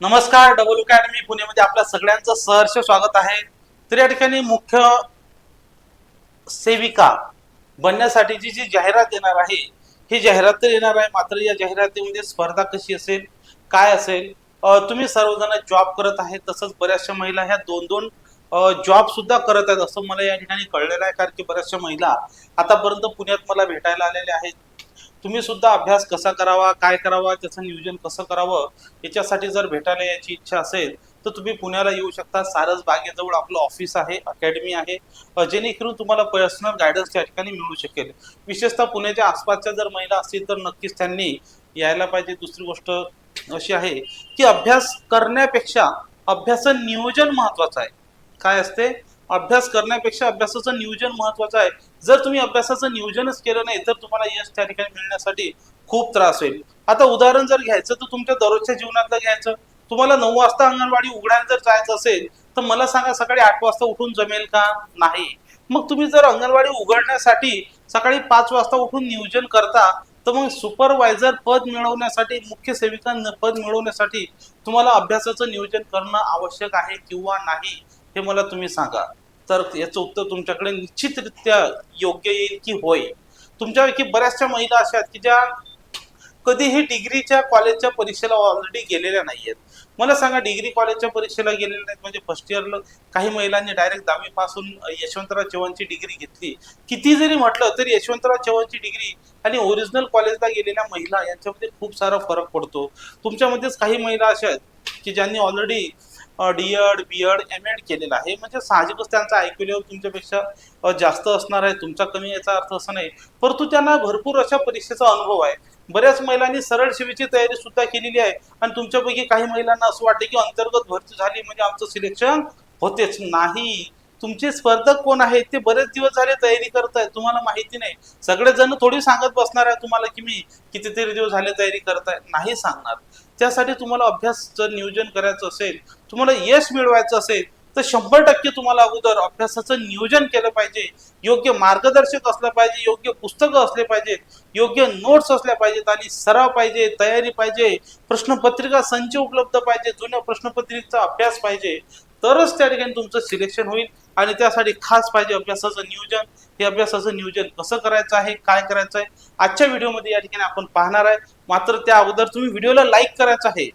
नमस्कार double academy पुणेमध्ये आपल्या सगळ्यांचं सहर्ष स्वागत आहे. तर या ठिकाणी मुख्य सेविका बनण्यासाठीची जी जाहिरात येणार आहे ही जाहिरात तर येणार आहे मात्र या जाहिरातीमध्ये स्पर्धा कशी असेल काय असेल तुम्ही सर्वजण जॉब करत आहे तसंच बऱ्याचशा महिला ह्या दोन दोन जॉब सुद्धा करत आहेत असं मला या ठिकाणी कळलेलं आहे कारण की बऱ्याचशा महिला आतापर्यंत पुण्यात मला भेटायला आलेल्या आहेत. तुम्ही सुद्धा अभ्यास कसा करावा काय करावा त्याचं नियोजन कसं करावं याच्यासाठी जर भेटायला याची इच्छा असेल तर तुम्ही पुण्याला येऊ शकता. सारस बागेजवळ आपलं ऑफिस आहे अकॅडमी आहे. जेणेकरून तुम्हाला पर्सनल गायडन्स त्या ठिकाणी मिळू शकेल. विशेषतः पुण्याच्या आसपासच्या जर महिला असतील तर नक्कीच त्यांनी यायला पाहिजे. दुसरी गोष्ट अशी आहे की अभ्यास करण्यापेक्षा अभ्यास नियोजन महत्वाचं आहे. काय असते? अभ्यास करण्यापेक्षा अभ्यासाचं नियोजन महत्वाचं आहे. जर तुम्ही अभ्यासाचं नियोजनच केलं नाही तर तुम्हाला यश त्या ठिकाणी मिळण्यासाठी खूप त्रास होईल. आता उदाहरण जर घ्यायचं तर तुमच्या दररोजच्या जीवनातलं घ्यायचं. तुम्हाला नऊ वाजता अंगणवाडी उघडायला जर जायचं असेल तर मला सांगा सकाळी आठ वाजता उठून जमेल का? नाही. मग तुम्ही जर अंगणवाडी उघडण्यासाठी सकाळी पाच वाजता उठून नियोजन करता तर मग सुपरवायझर पद मिळवण्यासाठी मुख्य सेविका पद मिळवण्यासाठी तुम्हाला अभ्यासाचं नियोजन करणं आवश्यक आहे किंवा नाही हे मला तुम्ही सांगा. तर याचं उत्तर तुमच्याकडे निश्चितरित्या योग्य येईल की होय तुमच्यापैकी बऱ्याचशा महिला अशा आहेत की ज्या कधीही डिग्रीच्या कॉलेजच्या परीक्षेला ऑलरेडी गेलेल्या नाही आहेत मला सांगा डिग्री कॉलेजच्या परीक्षेला गेलेल्या नाहीत म्हणजे फर्स्ट इयरला काही महिलांनी डायरेक्ट दहावी पासून यशवंतराव चव्हाणची डिग्री घेतली. किती जरी म्हटलं तरी यशवंतराव चव्हाणची डिग्री आणि ओरिजिनल कॉलेजला गेलेल्या महिला यांच्यामध्ये खूप सारा फरक पडतो. तुमच्यामध्येच काही महिला अशा आहेत की ज्यांनी already D Ed B Ed M Ed केलेलं आहे. म्हणजे साहजिकच त्यांचा आयक्यू लेवल तुमच्यापेक्षा जास्त असणार आहे. तुमचा कमी याचा अर्थ असं नाही. परंतु त्यांना भरपूर अशा परीक्षेचा अनुभव आहे. बऱ्याच महिलांनी सरळ सेवेची तयारी सुद्धा केलेली आहे. आणि तुमच्यापैकी काही महिलांना असं वाटतं की अंतर्गत भरती झाली म्हणजे आमचं सिलेक्शन होतेच. नाही. तुमचे स्पर्धक कोण आहेत? ते बरेच दिवस झाले तयारी करत आहेत. तुम्हाला माहिती नाही. सगळेजण थोडी सांगत बसणार आहे तुम्हाला की मी कितीतरी दिवस झाले तयारी करत आहे. नाही सांगणार. त्यासाठी तुम्हाला अभ्यासचं नियोजन करायचं असेल तुम्हाला यश मिळवायचं असेल तर शंभर टक्के तुम्हाला अगोदर अभ्यासाचं नियोजन केलं पाहिजे. योग्य मार्गदर्शक असलं पाहिजे योग्य पुस्तकं असले पाहिजेत योग्य नोट्स असल्या पाहिजेत आणि सराव पाहिजे तयारी पाहिजे प्रश्नपत्रिका संच उपलब्ध पाहिजे जुन्या प्रश्नपत्रिकेचा अभ्यास पाहिजे तरच त्या ठिकाणी तुमचं सिलेक्शन होईल आणि त्यासाठी खास पाहिजे अभ्यासाचं नियोजन. हे अभ्यासाचं नियोजन कसं करायचं आहे काय करायचं आहे आजच्या व्हिडिओमध्ये या ठिकाणी आपण पाहणार आहे. मात्र त्या अगोदर तुम्ही व्हिडिओला लाईक करायचं आहे.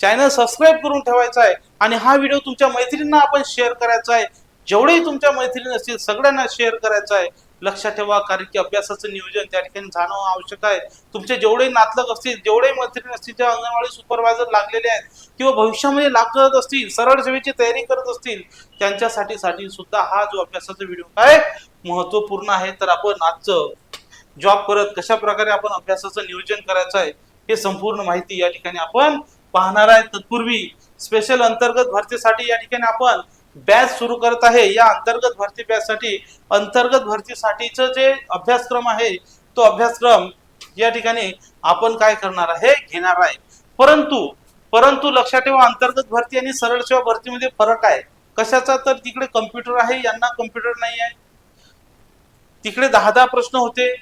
चॅनल सबस्क्राईब करून ठेवायचा आहे आणि हा व्हिडिओ तुमच्या मैत्रिणींना आपण शेअर करायचा आहे. जेवढेही तुमच्या मैत्रिणी असतील सगळ्यांना शेअर करायचा आहे. लक्षात ठेवा कारण की अभ्यासाचं नियोजन त्या ठिकाणी जाणं आवश्यक आहे. तुमचे जेवढे नातलग असतील जेवढे मैत्रिणी असतील ज्या अंगणवाडी सुपरवायझर लागलेले आहेत किंवा भविष्यामध्ये लागत असतील सरळ सेवेची तयारी करत असतील त्यांच्यासाठी साठी सुद्धा हा जो अभ्यासाचा व्हिडिओ काय महत्त्वपूर्ण आहे. तर आपण आजचं जॉब करत कशा प्रकारे आपण अभ्यासाचं नियोजन करायचं आहे हे संपूर्ण माहिती या ठिकाणी आपण पाहणार आहे तत्पूर्वी स्पेशल अंतर्गत भरतीसाठी या ठिकाणी आपण बॅच सुरू करत आहे. या अंतर्गत भरती बॅचसाठी अंतर्गत भरतीसाठीचं जे अभ्यासक्रम आहे तो अभ्यासक्रम या ठिकाणी आपण काय करणार आहे घेणार आहे. परंतु परंतु लक्षात ठेवा अंतर्गत भरती आणि सरळ सेवा भरतीमध्ये फरक आहे. कशाचा तर तिकडे कम्प्युटर आहे यांना कम्प्युटर नाही आहे. तिकडे दहा दहा प्रश्न होते.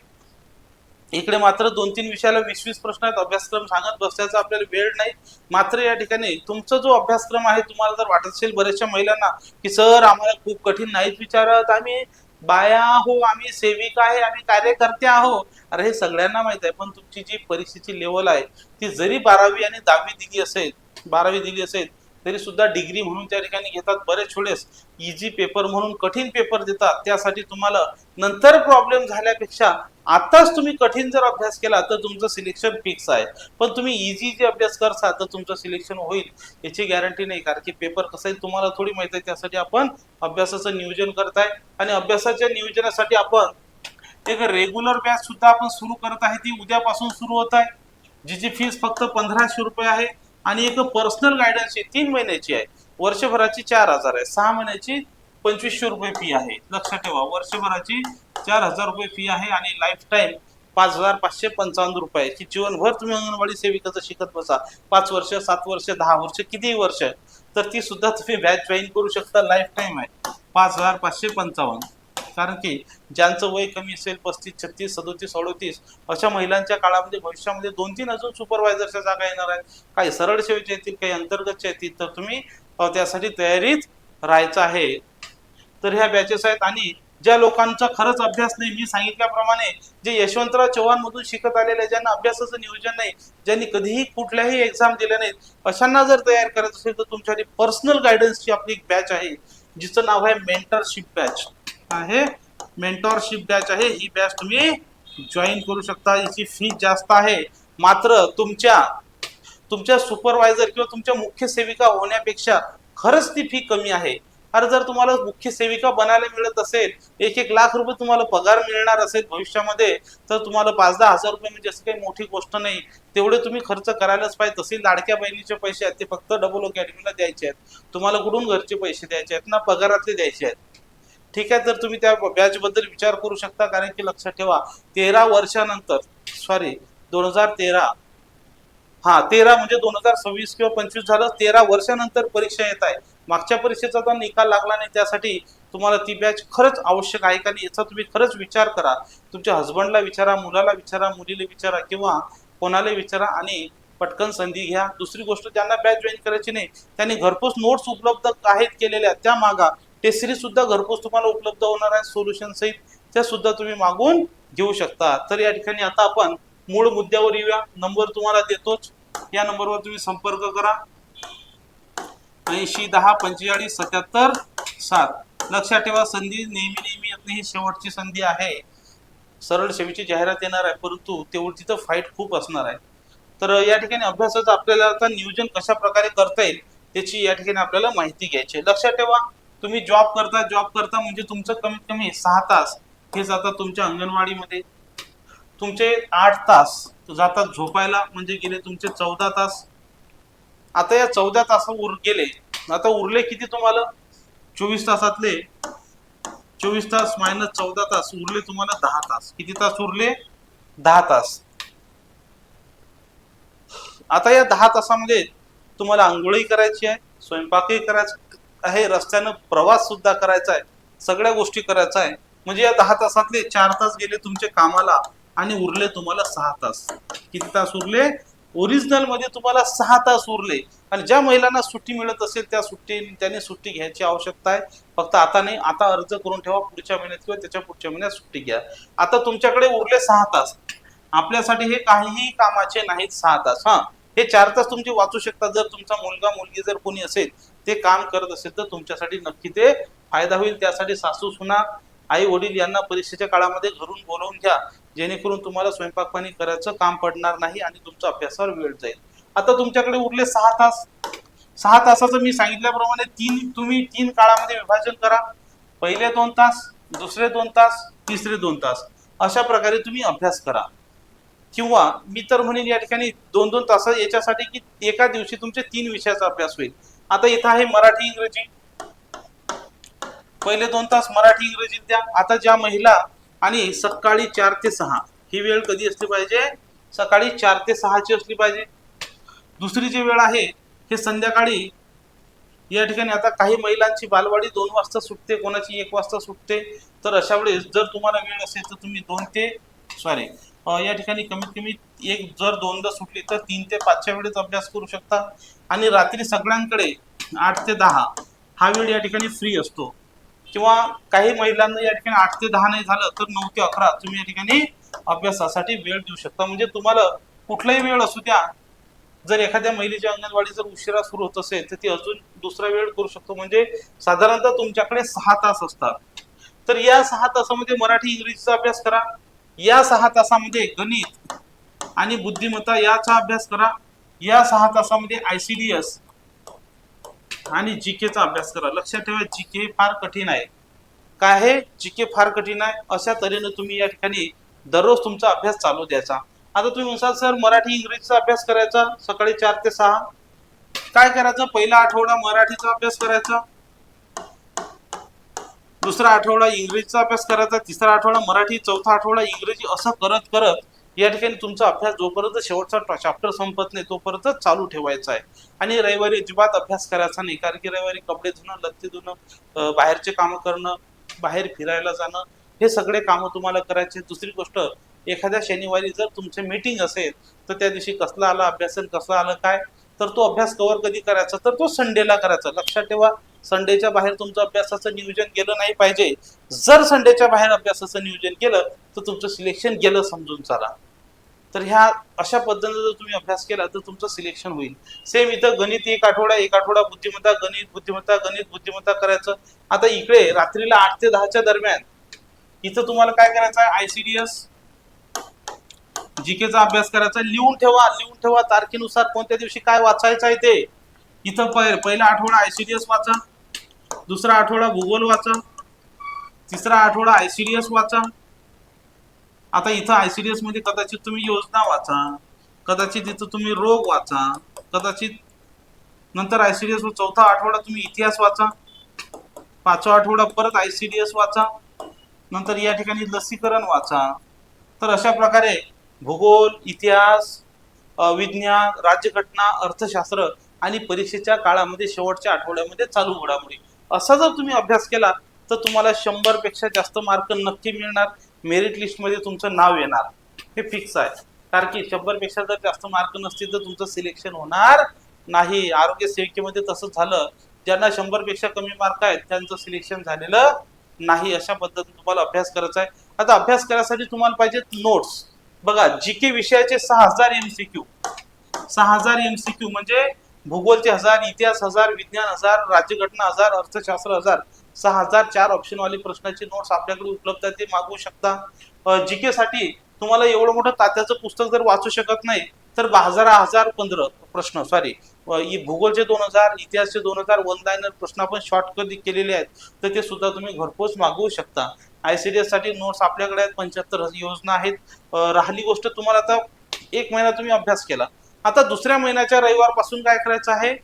इकडे मात्र दोन तीन विषयाला वीस वीस प्रश्न आहेत. अभ्यासक्रम सांगत बसण्याचा आपल्याला वेळ नाही. मात्र या ठिकाणी तुमचा जो अभ्यासक्रम आहे तुम्हाला जर वाटत असेल बऱ्याचशा महिलांना की सर आम्हाला खूप कठीण नाहीत विचारत. आम्ही बाया हो आम्ही सेविका आहे आम्ही कार्यकर्ते आहो. अरे हे सगळ्यांना माहीत आहे पण तुमची जी परीक्षेची लेवल आहे ती जरी बारावी आणि दहावी दिली असेल बारावी दिली असेल तरी सुद्धा डिग्री म्हणून त्या ठिकाणी घेतात बरेच वेळेस. इझी पेपर म्हणून कठीण पेपर देतात. त्यासाठी तुम्हाला नंतर प्रॉब्लेम झाल्यापेक्षा आताच तुम्ही कठीण जर अभ्यास केला तर तुमचं सिलेक्शन फिक्स आहे. पण तुम्ही इझी जे अभ्यास करसा तर तुमचं सिलेक्शन होईल. याची गॅरंटी नाही कारण की पेपर कसं आहे तुम्हाला थोडी माहिती आहे त्यासाठी आपण अभ्यासाचं नियोजन करताय. आणि अभ्यासाच्या नियोजनासाठी आपण एक रेग्युलर बॅच सुद्धा आपण सुरू करत आहे ती उद्यापासून सुरू होत आहे. जिची फीस फक्त पंधराशे रुपये आहे. आणि एक पर्सनल गायडन्सची तीन महिन्याची आहे. वर्षभराची चार हजार आहे. सहा महिन्याची पंचवीसशे रुपये फी आहे. लक्षात ठेवा वर्षभराची चार हजार रुपये फी आहे आणि लाईफ टाईम पाच हजार पाचशे पंचावन्न रुपये की जीवनभर तुम्ही अंगणवाडी सेविकाचं शिकत बसा. पाच वर्ष सात वर्ष दहा वर्ष कितीही वर्ष तर ती सुद्धा तुम्ही बॅच जॉईन करू शकता. लाईफ टाईम आहे. पाच हजार पाचशे पंचावन्न. कारण की ज्यांचं वय कमी असेल पस्तीस छत्तीस सदोतीस अडोतीस अशा महिलांच्या काळामध्ये भविष्यामध्ये दोन तीन अजून सुपरवायझरच्या जागा येणार आहेत. काही सरळ सेवेच्या येतील काही अंतर्गतच्या येतील. तर तुम्ही त्यासाठी तयारीत राहायचं आहे. तर ह्या बॅचेस आहेत आणि ज्या लोकांचा खरंच अभ्यास नाही मी सांगितल्याप्रमाणे जे यशवंतराव चव्हाण मधून शिकत आलेले ज्यांना अभ्यासाचं नियोजन नाही ज्यांनी कधीही कुठल्याही एक्झाम दिल्या नाहीत अशांना जर तयार करायचं असेल तर तुमच्यासाठी पर्सनल गायडन्सची आपली एक बॅच आहे. जिचं नाव आहे मेंटरशिप बॅच आहे. मेंटॉरशिप बॅच आहे. ही बॅच तुम्ही जॉईन करू शकता. याची फी जास्त आहे. मात्र तुमच्या तुमच्या सुपरवायझर किंवा तुमच्या मुख्य सेविका होण्यापेक्षा खरंच ती फी कमी आहे. अरे जर तुम्हाला मुख्य सेविका बनायला मिळत असेल एक एक लाख रुपये तुम्हाला पगार मिळणार असेल भविष्यामध्ये तर तुम्हाला पाच दहा हजार रुपये म्हणजे असं काही मोठी गोष्ट नाही. तेवढे तुम्ही खर्च करायलाच पाहिजे. तसे लाडक्या बहिणीचे पैसे आहेत ते फक्त डबल अकॅडमीला द्यायचे आहेत. तुम्हाला कुठून घरचे पैसे द्यायचे आहेत ना पगारातले द्यायचे आहेत. ठीक आहे तर तुम्ही त्या बॅच बद्दल विचार करू शकता. कारण की लक्षात ठेवा तेरा वर्षानंतर सॉरी दोन हजार तेरा. हा तेरा म्हणजे दोन हजार सव्वीस किंवा पंचवीस झालं तेरा वर्षानंतर परीक्षा येत आहे. मागच्या परीक्षेचा तर निकाल लागला नाही त्यासाठी तुम्हाला ती बॅच खरंच आवश्यक आहे का नाही याचा तुम्ही खरंच विचार करा. तुमच्या हस्बंडला विचारा मुलाला विचारा मुलीला विचारा किंवा कोणाला विचारा आणि पटकन संधी घ्या. दुसरी गोष्ट ज्यांना बॅच जॉईन करायची नाही त्यांनी घरपोच नोट्स उपलब्ध आहेत केलेल्या त्या मागा टेस्ट सिरीज सुद्धा घरपोच तुम्हाला उपलब्ध होणार आहे सोल्युशन सहित. त्या सुद्धा तुम्ही मागून घेऊ शकता. तर या ठिकाणी आता आपण मूळ मुद्द्यावर येऊया. नंबर तुम्हाला देतोच. या नंबरवर तुम्ही संपर्क करा. ऐंशी दहा पंचेचाळीस सत्याहत्तर सात लक्षात ठेवा संधी नेहमी नेहमी येत नाही. ही शेवटची संधी आहे. सरळ सेवेची जाहिरात येणार आहे परंतु तेवढी तिथं फाईट खूप असणार आहे. तर या ठिकाणी अभ्यासाचं आपल्याला आता नियोजन कशा प्रकारे करता येईल त्याची या ठिकाणी आपल्याला माहिती घ्यायची आहे. लक्षात ठेवा तुम्ही जॉब करता जॉब करता म्हणजे तुमचं कमीत कमी सहा तास हे जातात तुमच्या अंगणवाडीमध्ये. तुमचे आठ तास जातात झोपायला म्हणजे गेले तुमचे चौदा तास. आता या चौदा तास उर गेले. आता उरले किती तुम्हाला? चोवीस तासातले. चोवीस तास मायनस चौदा तास. उरले तुम्हाला दहा तास. किती तास उरले? दहा तास. आता या दहा तासामध्ये तुम्हाला आंघोळी करायची आहे स्वयंपाकही करायचा आहे रस्त्यानं प्रवास सुद्धा करायचा आहे सगळ्या गोष्टी करायचा आहे. म्हणजे या दहा तासातले चार तास गेले तुमच्या कामाला आणि उरले तुम्हाला सहा तास. किती तास उरले? ओरिजिनलमध्ये तुम्हाला सहा तास उरले. आणि ज्या महिलांना सुट्टी मिळत असेल त्या सुट्टी त्यांनी सुट्टी घ्यायची आवश्यकता आहे. फक्त आता नाही आता अर्ज करून ठेवा पुढच्या महिन्यात किंवा त्याच्या पुढच्या महिन्यात सुट्टी घ्या. आता तुमच्याकडे उरले सहा तास. आपल्यासाठी हे काहीही कामाचे नाहीत सहा तास हा. हे चार तास तुमचे वाचू शकतात जर तुमचा मुलगा मुलगी जर कोणी असेल ते काम करत असेल तर तुमच्यासाठी नक्की ते फायदा होईल. त्यासाठी सासू सुना आई वडील यांना परीक्षेच्या काळामध्ये घरून बोलवून घ्या. जेणेकरून तुम्हाला स्वयंपाक पाणी करायचं काम पडणार नाही आणि तुमचा अभ्यासावर वेळ जाईल. आता तुमच्याकडे उरले सहा तास. सहा तासाचं मी सांगितल्याप्रमाणे तीन तुम्ही तीन काळामध्ये विभाजन करा. पहिले दोन तास दुसरे दोन तास तिसरे दोन तास. अशा प्रकारे तुम्ही अभ्यास करा. किंवा मी तर म्हणेन या ठिकाणी दोन दोन तास याच्यासाठी की एका दिवशी तुमचे तीन विषयाचा अभ्यास होईल. आता इथं आहे मराठी इंग्रजी. पहिले दोन तास मराठी इंग्रजीत द्या. आता ज्या महिला आणि सकाळी चार ते सहा. ही वेळ कधी असली पाहिजे? सकाळी चार ते सहाची असली पाहिजे. दुसरी जी वेळ आहे हे संध्याकाळी. या ठिकाणी आता काही महिलांची बालवाडी दोन वाजता सुटते कोणाची एक वाजता सुटते. तर अशा वेळेस जर तुम्हाला वेळ असेल तर तुम्ही दोन ते सॉरी या ठिकाणी कमीत कमी एक जर दोनदा सुटली तर तीन ते पाचच्या वेळेत अभ्यास करू शकता. आणि रात्री सगळ्यांकडे आठ ते दहा. हा वेळ या ठिकाणी फ्री असतो. किंवा काही महिलांना या ठिकाणी आठ ते दहा नाही झालं तर नऊ ते अकरा तुम्ही या ठिकाणी अभ्यासासाठी वेळ देऊ शकता. म्हणजे तुम्हाला कुठलाही वेळ असू द्या जर एखाद्या महिलेची अंगणवाडी जर उशिरा सुरू होत असेल तर ती अजून दुसरा वेळ करू शकतो. म्हणजे साधारणतः तुमच्याकडे सहा तास असतात. तर या सहा तासामध्ये मराठी इंग्रजीचा अभ्यास करा. या सहा तासामध्ये गणित आणि बुद्धिमत्ता याचा अभ्यास करा. या सहा तासामध्ये आयसीडीएस आणि जीकेचा अभ्यास करा. लक्षात ठेवा जीके फार कठीण आहे. काय आहे? जीके फार कठीण आहे. अशा तऱ्हेने तुम्ही या ठिकाणी दररोज तुमचा अभ्यास चालू द्यायचा. आता तुम्ही म्हणसाल सर मराठी इंग्रजीचा अभ्यास करायचा सकाळी चार ते सहा? काय करायचं? पहिला आठवडा मराठीचा अभ्यास करायचा. दुसरा आठवडा इंग्रजीचा अभ्यास करायचा. तिसरा आठवडा मराठी. चौथा आठवडा इंग्रजी. असं करत करत या ठिकाणी तुमचा अभ्यास जोपर्यंत शेवटचा चॅप्टर संपत नाही तोपर्यंत चालू ठेवायचा आहे. आणि रविवारी अजिबात अभ्यास करायचा नाही कारण की रविवारी कपडे धुणं लत्ती धुणं बाहेरचे कामं करणं बाहेर फिरायला जाणं हे सगळे कामं तुम्हाला करायचे. दुसरी गोष्ट एखाद्या शनिवारी जर तुमचे मीटिंग असेल तर त्या दिवशी कसला आला अभ्यास कसला आलं काय तर तो अभ्यास कव्हर कधी करायचा? तर तो संडेला करायचा. लक्षात ठेवा संडेच्या बाहेर तुमचं अभ्यासाचं नियोजन केलं नाही पाहिजे. जर संडेच्या बाहेर अभ्यासाचं नियोजन केलं तर तुमचं सिलेक्शन गेलं समजून चाला. तर ह्या अशा पद्धतीने जर तुम्ही अभ्यास केला तर तुमचं सिलेक्शन होईल. सेम इथं गणित एक आठवडा एक आठवडा बुद्धिमत्ता गणित बुद्धिमत्ता गणित बुद्धिमत्ता करायचं. आता इकडे रात्रीला आठ ते दहाच्या दरम्यान इथं तुम्हाला काय करायचं आहे? आयसीडीएस जीकेचा अभ्यास करायचा लिहून ठेवा लिहून ठेवा. तारखेनुसार कोणत्या दिवशी काय वाचायचं आहे ते. इथं पहि- पहिला आठवडा आयसीडीएस वाचा. दुसरा आठवडा भूगोल वाचा. तिसरा आठवडा आयसीडीएस वाचा. आता इथं आयसीडीएसमध्ये कदाचित तुम्ही योजना वाचा कदाचित इथं तुम्ही रोग वाचा कदाचित नंतर आयसीडीएस चौथा आठवडा तुम्ही इतिहास वाचा पाचवा आठवडा परत आयसीडीएस वाचा नंतर या ठिकाणी लसीकरण वाचा. तर अशा प्रकारे भूगोल इतिहास विज्ञान राज्यघटना अर्थशास्त्र आणि परीक्षेच्या काळामध्ये शेवटच्या आठवड्यामध्ये चालू घडामोडी. असा जर तुम्ही अभ्यास केला तर तुम्हाला शंभरपेक्षा जास्त मार्क नक्की मिळणार. मेरिट लिस्टमध्ये तुमचं नाव येणार. हे फिक्स आहे. कारण की शंभरपेक्षा जर जास्त मार्क नसतील तर तुमचं सिलेक्शन होणार नाही. आरोग्य सेविकेमध्ये तसंच झालं. ज्यांना शंभरपेक्षा कमी मार्क आहेत त्यांचं सिलेक्शन झालेलं नाही. अशा पद्धतीने तुम्हाला अभ्यास करायचा आहे. आता अभ्यास करायसाठी तुम्हाला पाहिजेत नोट्स बघा जी के विषयाचे सहा हजार एमसीक्यू सहा हजार एमसीक्यू म्हणजे भूगोलचे हजार इतिहास हजार विज्ञान हजार राज्यघटना हजार अर्थशास्त्र हजार. सहा हजार चार ऑप्शनवाले प्रश्नाचे नोट्स आपल्याकडे उपलब्ध आहेत ते मागवू शकता. जी के साठी तुम्हाला एवढं मोठं तात्याचं पुस्तक जर वाचू शकत नाही तर हजार हजार पंधरा प्रश्न सॉरी भूगोलचे दोन हजार इतिहासचे दोन हजार वन लाईनर प्रश्न आपण शॉर्टकट केलेले आहेत तर ते सुद्धा तुम्ही घरपोच मागवू शकता. आय सी डी साठी नोट्स आपल्याकडे आहेत पंच्याहत्तर योजना आहेत. राहिली गोष्ट तुम्हाला आता एक महिना तुम्ही अभ्यास केला. आता दुसऱ्या महिन्याच्या रविवारपासून काय करायचं आहे?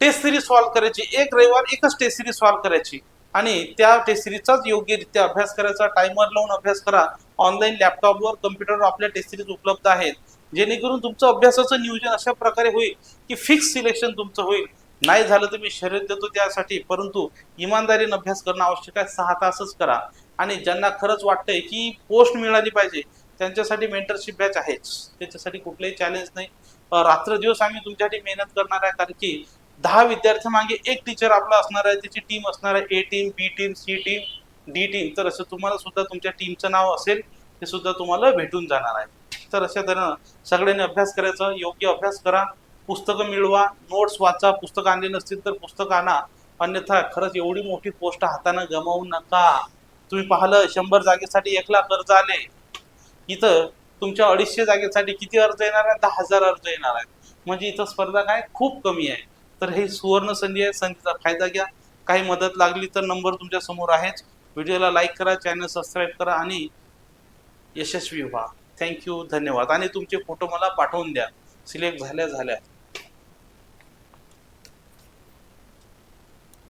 टेस्ट सिरीज सॉल्व्ह करायची. एक रविवार एकच टेस्ट सिरीज सॉल्व्ह करायची. आणि त्या टेस्ट सिरीजचाच योग्यरित्या अभ्यास करायचा. टायमर लावून अभ्यास करा. ऑनलाईन लॅपटॉपवर कम्प्युटरवर आपल्या टेस्ट सिरीज उपलब्ध आहेत. जेणेकरून तुमचं अभ्यासाचं नियोजन अशा प्रकारे होईल की फिक्स सिलेक्शन तुमचं होईल. नाही झालं तर मी शर्यत देतो त्यासाठी. परंतु इमानदारीने अभ्यास करणं आवश्यक आहे. सहा तासच करा. आणि ज्यांना खरंच वाटतंय की पोस्ट मिळाली पाहिजे त्यांच्यासाठी मेंटरशिप बॅच आहेच त्याच्यासाठी कुठलेही चॅलेंज नाही. रात्र रात्रदिवस आम्ही तुमच्यासाठी मेहनत करणार आहे. कारण की दहा विद्यार्थ्यामागे एक टीचर आपला असणार आहे त्याची टीम असणार आहे A team B team C team D team तर असं तुम्हाला सुद्धा तुमच्या टीमचं नाव असेल ते सुद्धा तुम्हाला भेटून जाणार आहे. तर अशा तऱ्हेनं सगळ्यांनी अभ्यास करायचा योग्य अभ्यास करा पुस्तकं मिळवा नोट्स वाचा पुस्तकं आणली नसतील तर पुस्तकं आणा. अन्यथा खरंच एवढी मोठी पोस्ट हातानं गमावू नका. तुम्ही पाहिलं शंभर जागेसाठी एक लाख अर्ज आले. इथं तुमच्या अडीचशे जागेसाठी किती अर्ज येणार आहे? दहा हजार अर्ज येणार आहेत. म्हणजे इथं स्पर्धा काय? खूप कमी आहे. तर हे सुवर्ण संधी आहे. संधीचा फायदा घ्या. काही मदत लागली तर नंबर तुमच्यासमोर आहेच. व्हिडिओला लाईक करा चॅनल सबस्क्राईब करा आणि यशस्वी व्हा. थँक्यू धन्यवाद. आणि तुमचे फोटो मला पाठवून द्या. सिलेक्ट झाल्या झाल्या.